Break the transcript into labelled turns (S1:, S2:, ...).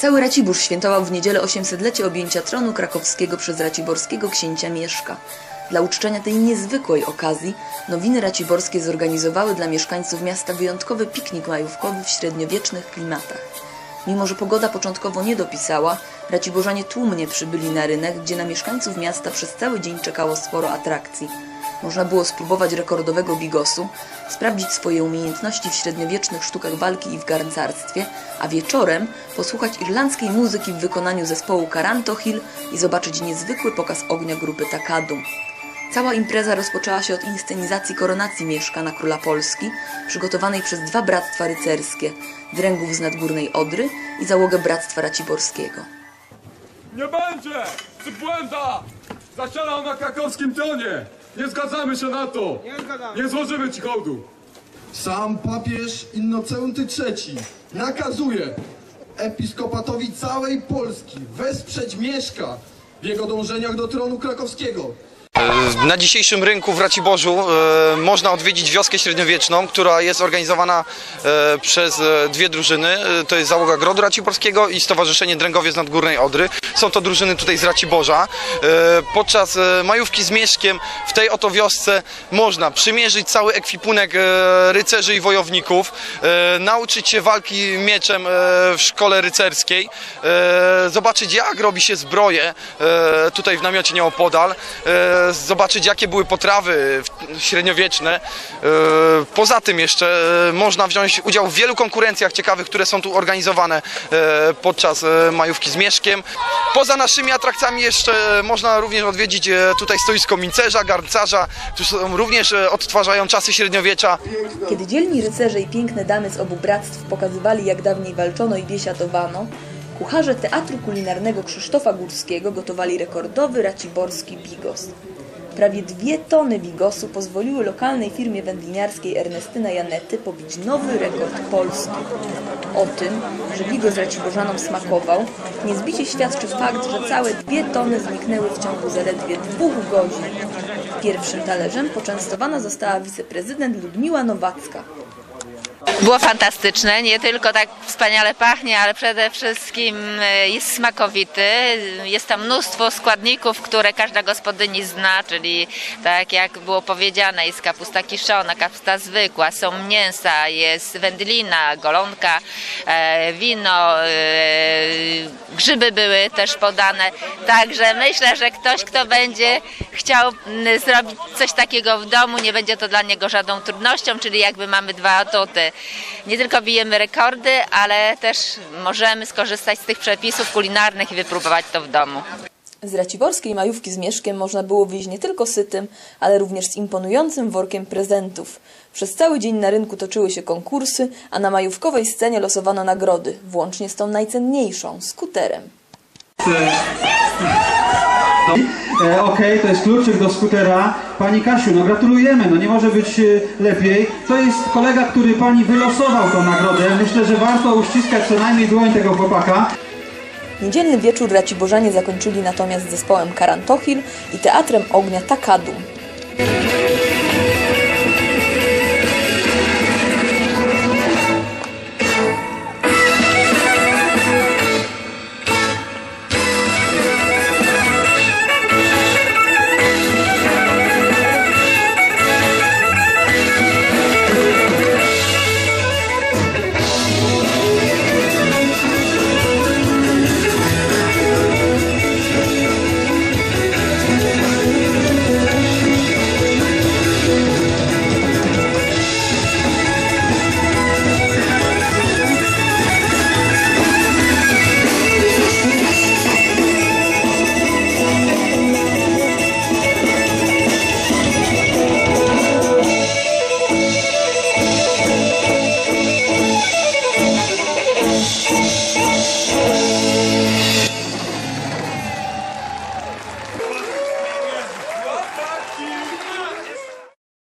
S1: Cały Racibórz świętował w niedzielę 800-lecie objęcia tronu krakowskiego przez raciborskiego księcia Mieszka. Dla uczczenia tej niezwykłej okazji nowiny raciborskie zorganizowały dla mieszkańców miasta wyjątkowy piknik majówkowy w średniowiecznych klimatach. Mimo, że pogoda początkowo nie dopisała, raciborzanie tłumnie przybyli na rynek, gdzie na mieszkańców miasta przez cały dzień czekało sporo atrakcji. Można było spróbować rekordowego bigosu, sprawdzić swoje umiejętności w średniowiecznych sztukach walki i w garncarstwie, a wieczorem posłuchać irlandzkiej muzyki w wykonaniu zespołu Caranto Hill i zobaczyć niezwykły pokaz ognia grupy Takadum. Cała impreza rozpoczęła się od inscenizacji koronacji Mieszka na króla Polski, przygotowanej przez dwa bractwa rycerskie, Dręgów z Nadgórnej Odry i załogę Bractwa Raciborskiego.
S2: Nie będzie! Przybłęda! Zasiadał na krakowskim tronie! Nie zgadzamy się na to!
S3: Nie zgadzamy.
S2: Nie złożymy ci hołdu!
S4: Sam papież Innocenty III nakazuje episkopatowi całej Polski wesprzeć Mieszka w jego dążeniach do tronu krakowskiego.
S5: Na dzisiejszym rynku w Raciborzu e, można odwiedzić wioskę średniowieczną, która jest organizowana e, przez e, dwie drużyny. E, to jest załoga Grodu Raciborskiego i Stowarzyszenie Dręgowie z Nadgórnej Odry. Są to drużyny tutaj z Raciborza. E, podczas e, majówki z Mieszkiem w tej oto wiosce można przymierzyć cały ekwipunek e, rycerzy i wojowników, e, nauczyć się walki mieczem e, w szkole rycerskiej, e, zobaczyć jak robi się zbroję e, tutaj w namiocie nieopodal, e, zobaczyć jakie były potrawy średniowieczne. E, Poza tym jeszcze e, można wziąć udział w wielu konkurencjach ciekawych, które są tu organizowane e, podczas majówki z Mieszkiem. Poza naszymi atrakcjami jeszcze można również odwiedzić tutaj stoisko mincerza, garncarza, są również odtwarzają czasy średniowiecza.
S1: Kiedy dzielni rycerze i piękne damy z obu bractw pokazywali, jak dawniej walczono i biesiadowano, kucharze Teatru Kulinarnego Krzysztofa Górskiego gotowali rekordowy raciborski bigos. Prawie dwie tony bigosu pozwoliły lokalnej firmie wędliniarskiej Ernestyna Janety pobić nowy rekord Polski. O tym, że bigos raciborzanom smakował, niezbicie świadczy fakt, że całe dwie tony zniknęły w ciągu zaledwie dwóch godzin. Pierwszym talerzem poczęstowana została wiceprezydent Ludmiła Nowacka.
S6: Było fantastyczne, nie tylko tak wspaniale pachnie, ale przede wszystkim e, jest smakowity. Jest tam mnóstwo składników, które każda gospodyni zna, czyli tak jak było powiedziane, jest kapusta kiszona, kapusta zwykła, są mięsa, jest wędlina, golonka, e, wino, e, grzyby były też podane. Także myślę, że ktoś, kto będzie chciał mm, zrobić coś takiego w domu, nie będzie to dla niego żadną trudnością, czyli jakby mamy dwa atuty. Nie tylko bijemy rekordy, ale też możemy skorzystać z tych przepisów kulinarnych i wypróbować to w domu.
S1: Z raciborskiej majówki z Mieszkiem można było wyjść nie tylko sytym, ale również z imponującym workiem prezentów. Przez cały dzień na rynku toczyły się konkursy, a na majówkowej scenie losowano nagrody, włącznie z tą najcenniejszą, skuterem.
S7: E, Okej, to jest kluczyk do skutera. Pani Kasiu, no gratulujemy, no nie może być e, lepiej. To jest kolega, który pani wylosował tą nagrodę. Myślę, że warto uściskać co najmniej dłoń tego chłopaka.
S1: Niedzielny wieczór raciborzanie zakończyli natomiast zespołem Karantohil i teatrem ognia Takadum.